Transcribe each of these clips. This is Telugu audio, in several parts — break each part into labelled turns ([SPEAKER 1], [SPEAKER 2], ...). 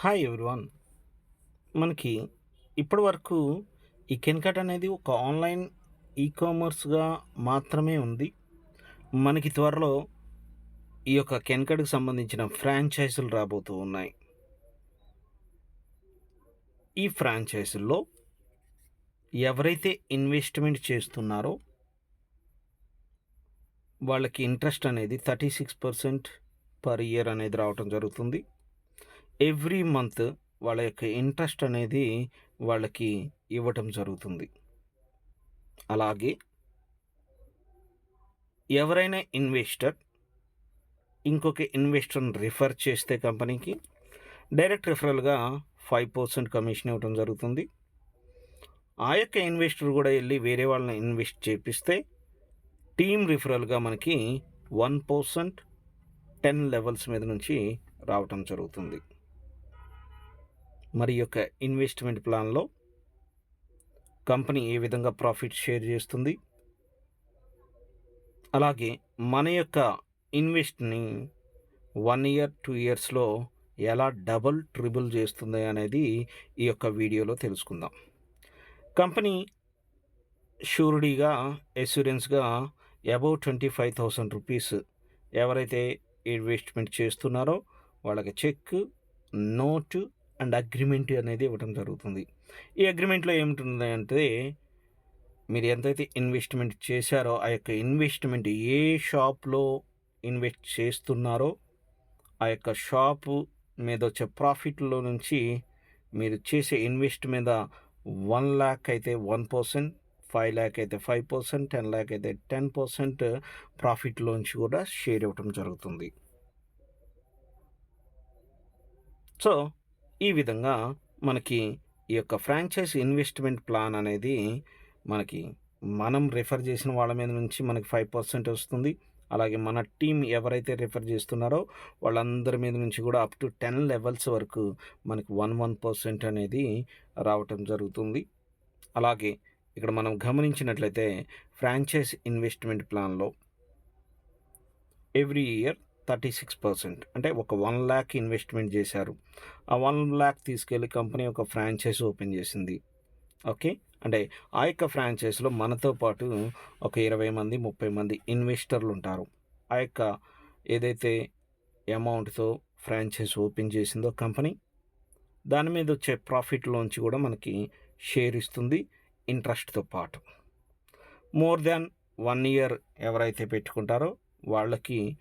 [SPEAKER 1] Hi everyone. మనకి ఇప్పటి వరకు ఈ కెన్కట్ అనేది ఒక ఆన్లైన్ ఈ కామర్స్గా మాత్రమే ఉంది. మనకి త్వరలో ఈ యొక్క కెన్కట్కి సంబంధించిన ఫ్రాంచైజీలు రాబోతూ ఉన్నాయి. ఈ ఫ్రాంచైజీల్లో ఎవరైతే ఇన్వెస్ట్మెంట్ చేస్తున్నారో వాళ్ళకి ఇంట్రెస్ట్ అనేది thirty six percent per year అనేది రావటం జరుగుతుంది. ఎవ్రీ మంత్ వాళ్ళ యొక్క ఇంట్రెస్ట్ అనేది వాళ్ళకి ఇవ్వటం జరుగుతుంది. అలాగే ఎవరైనా ఇన్వెస్టర్ ఇంకొక ఇన్వెస్టర్ని రిఫర్ చేస్తే కంపెనీకి డైరెక్ట్ రిఫరల్గా ఫైవ్ పర్సెంట్ కమిషన్ ఇవ్వడం జరుగుతుంది. ఆ యొక్క ఇన్వెస్టర్ కూడా వెళ్ళి వేరే వాళ్ళని ఇన్వెస్ట్ చేపిస్తే టీమ్ రిఫరల్గా మనకి వన్ పర్సెంట్ టెన్ లెవెల్స్ మీద నుంచి రావటం జరుగుతుంది. మరి యొక్క ఇన్వెస్ట్మెంట్ ప్లాన్లో కంపెనీ ఏ విధంగా ప్రాఫిట్ షేర్ చేస్తుంది? అలాగే మన యొక్క ఇన్వెస్ట్ని వన్ ఇయర్ టూ ఇయర్స్లో ఎలా డబుల్ ట్రిబుల్ చేస్తుంది అనేది ఈ యొక్క వీడియోలో తెలుసుకుందాం. కంపెనీ షూరిటీగా ఎస్యూరెన్స్గా above twenty five thousand rupees ఎవరైతే ఇన్వెస్ట్మెంట్ చేస్తున్నారో వాళ్ళకి చెక్ నోటు అండ్ అగ్రిమెంట్ అనేది ఇవ్వడం జరుగుతుంది. ఈ అగ్రిమెంట్లో ఏముంటుంది అంటే మీరు ఎంతైతే ఇన్వెస్ట్మెంట్ చేశారో ఆ యొక్క ఇన్వెస్ట్మెంట్ ఏ షాప్లో ఇన్వెస్ట్ చేస్తున్నారో ఆ యొక్క షాపు మీద వచ్చే ప్రాఫిట్లో నుంచి మీరు చేసే ఇన్వెస్ట్ మీద వన్ ల్యాక్ అయితే వన్ పర్సెంట్ ఫైవ్ ల్యాక్ అయితే ఫైవ్ పర్సెంట్ టెన్ ల్యాక్ అయితే టెన్ పర్సెంట్ ప్రాఫిట్లోంచి కూడా షేర్ ఇవ్వటం జరుగుతుంది. సో ఈ విధంగా మనకి ఈ యొక్క ఫ్రాంచైజ్ ఇన్వెస్ట్మెంట్ ప్లాన్ అనేది మనకి మనం రిఫర్ చేసిన వాళ్ళ మీద నుంచి మనకి ఫైవ్ పర్సెంట్ వస్తుంది. అలాగే మన టీం ఎవరైతే రిఫర్ చేస్తున్నారో వాళ్ళందరి మీద నుంచి కూడా అప్ టు టెన్ లెవెల్స్ వరకు మనకి వన్ వన్ పర్సెంట్ అనేది రావటం జరుగుతుంది. అలాగే ఇక్కడ మనం గమనించినట్లయితే ఫ్రాంచైజ్ ఇన్వెస్ట్మెంట్ ప్లాన్లో every year thirty six percent. అంటే ఒక వన్ ల్యాక్ ఇన్వెస్ట్మెంట్ చేశారు. ఆ వన్ ల్యాక్ తీసుకెళ్ళి కంపెనీ ఒక ఫ్రాంచైజ్ ఓపెన్ చేసింది. ఓకే? అంటే ఆ యొక్క ఫ్రాంచైజ్లో మనతో పాటు ఒక ఇరవై మంది ముప్పై మంది ఇన్వెస్టర్లు ఉంటారు. ఆ యొక్క ఏదైతే అమౌంట్తో ఫ్రాంచైజ్ ఓపెన్ చేసిందో కంపెనీ దాని మీద వచ్చే ప్రాఫిట్లోంచి కూడా మనకి షేర్ ఇస్తుంది ఇంట్రెస్ట్తో పాటు. మోర్ దాన్ వన్ ఇయర్ ఎవరైతే పెట్టుకుంటారో వాళ్ళకి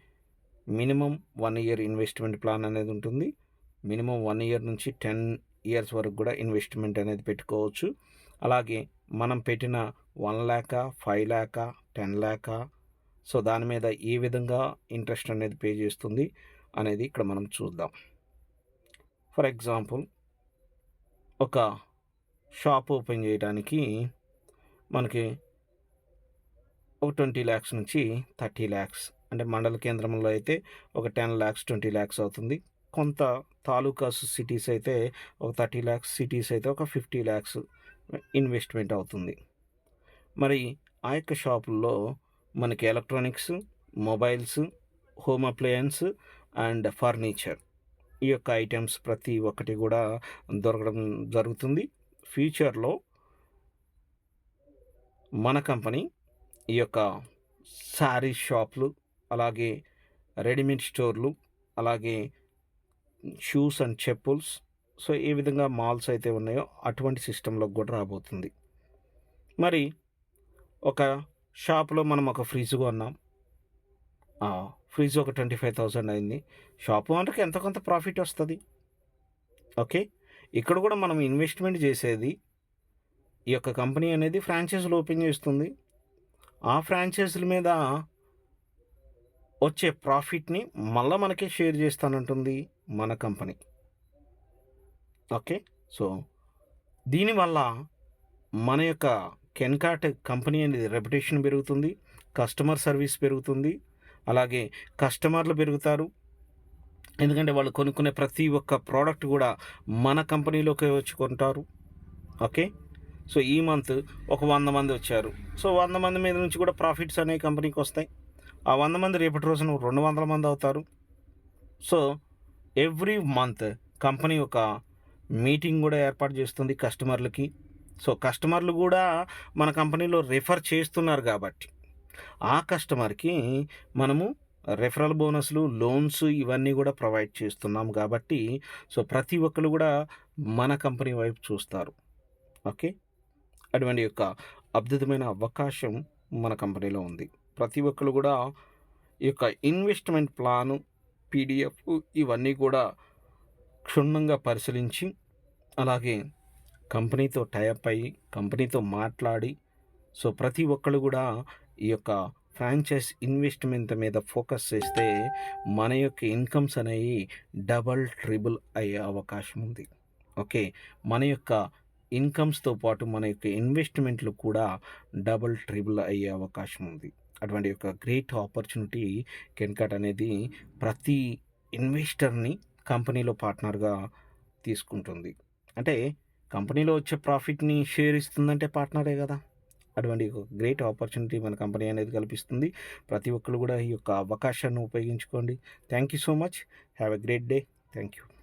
[SPEAKER 1] minimum one year investment plan అనేది ఉంటుంది. మినిమం వన్ ఇయర్ నుంచి టెన్ ఇయర్స్ వరకు కూడా ఇన్వెస్ట్మెంట్ అనేది పెట్టుకోవచ్చు. అలాగే మనం పెట్టిన one lakh five lakh ten lakh so దాని మీద ఏ విధంగా ఇంట్రెస్ట్ అనేది పే చేస్తుంది అనేది ఇక్కడ మనం చూద్దాం. ఫర్ ఎగ్జాంపుల్ ఒక షాప్ ఓపెన్ చేయడానికి మనకి ఒక ట్వంటీ ల్యాక్స్ నుంచి థర్టీ ల్యాక్స్ అంటే మండల కేంద్రంలో అయితే ఒక టెన్ ల్యాక్స్ ట్వంటీ ల్యాక్స్ అవుతుంది. కొంత తాలూకాస్ సిటీస్ అయితే ఒక థర్టీ ల్యాక్స్ సిటీస్ అయితే ఒక ఫిఫ్టీ ల్యాక్స్ ఇన్వెస్ట్మెంట్ అవుతుంది. మరి ఆ యొక్క షాపుల్లో మనకి electronics mobiles home appliances and furniture ఈ యొక్క ఐటమ్స్ ప్రతి ఒక్కటి కూడా దొరకడం జరుగుతుంది. ఫ్యూచర్లో మన కంపెనీ ఈ యొక్క శారీ షాపులు అలాగే రెడీమేడ్ స్టోర్లు అలాగే షూస్ అండ్ చెప్పుల్స్. సో ఏ విధంగా మాల్స్ అయితే ఉన్నాయో అటువంటి సిస్టంలోకి కూడా రాబోతుంది. మరి ఒక షాప్లో మనం ఒక ఫ్రిడ్జ్ కొన్నాం ఫ్రిడ్జ్ ఒక ట్వంటీ ఫైవ్ థౌసండ్ అయింది. షాప్ ఓనర్కి ఎంత కొంత ప్రాఫిట్ వస్తుంది? ఓకే? ఇక్కడ కూడా మనం ఇన్వెస్ట్మెంట్ చేసేది ఈ యొక్క కంపెనీ అనేది ఫ్రాంచైజీలు ఓపెన్ చేస్తుంది. ఆ ఫ్రాంచైజీల మీద వచ్చే ప్రాఫిట్ని మళ్ళీ మనకే షేర్ చేస్తానంటుంది మన కంపెనీ. ఓకే? సో దీనివల్ల మన యొక్క కెన్కాట్ కంపెనీ అనేది రెప్యుటేషన్ పెరుగుతుంది కస్టమర్ సర్వీస్ పెరుగుతుంది అలాగే కస్టమర్లు పెరుగుతారు. ఎందుకంటే వాళ్ళు కొనుక్కునే ప్రతి ఒక్క ప్రోడక్ట్ కూడా మన కంపెనీలోకి వచ్చి కొంటారు. ఓకే? సో ఈ మంత్ ఒక వంద మంది వచ్చారు. సో వంద మంది మీద నుంచి కూడా ప్రాఫిట్స్ అనే కంపెనీకి వస్తాయి. ఆ వంద మంది రేపటి రోజున రెండు వందల మంది అవుతారు. సో ఎవ్రీ మంత్ కంపెనీ ఒక మీటింగ్ కూడా ఏర్పాటు చేస్తుంది కస్టమర్లకి. సో కస్టమర్లు కూడా మన కంపెనీలో రిఫర్ చేస్తున్నారు కాబట్టి ఆ కస్టమర్కి మనము రెఫరల్ బోనస్లు లోన్స్ ఇవన్నీ కూడా ప్రొవైడ్ చేస్తున్నాం కాబట్టి సో ప్రతి ఒక్కరు కూడా మన కంపెనీ వైపు చూస్తారు. ఓకే? అటువంటి యొక్క అద్భుతమైన అవకాశం మన కంపెనీలో ఉంది. ప్రతి ఒక్కరు కూడా ఈ యొక్క ఇన్వెస్ట్మెంట్ ప్లాను పీడిఎఫ్ ఇవన్నీ కూడా క్షుణ్ణంగా పరిశీలించి అలాగే కంపెనీతో టైప్ అయ్యి కంపెనీతో మాట్లాడి సో ప్రతి ఒక్కరు కూడా ఈ యొక్క ఫ్రాంచైజ్ ఇన్వెస్ట్మెంట్ మీద ఫోకస్ చేస్తే మన యొక్క ఇన్కమ్స్ అనేవి డబల్ ట్రిబుల్ అయ్యే అవకాశం ఉంది. ఓకే? మన యొక్క ఇన్కమ్స్తో పాటు మన యొక్క ఇన్వెస్ట్మెంట్లు కూడా డబల్ ట్రిబుల్ అయ్యే అవకాశం ఉంది. అటువంటి యొక్క గ్రేట్ ఆపర్చునిటీ కెన్కట్ అనేది ప్రతి ఇన్వెస్టర్ని కంపెనీలో పార్ట్నర్గా తీసుకుంటుంది. అంటే కంపెనీలో వచ్చే ప్రాఫిట్ని షేర్ ఇస్తుందంటే పార్ట్నరే కదా. అటువంటి గ్రేట్ ఆపర్చునిటీ మన కంపెనీ అనేది కల్పిస్తుంది. ప్రతి ఒక్కరు కూడా ఈ యొక్క అవకాశాన్ని ఉపయోగించుకోండి. Thank you so much. Have a great day. Thank you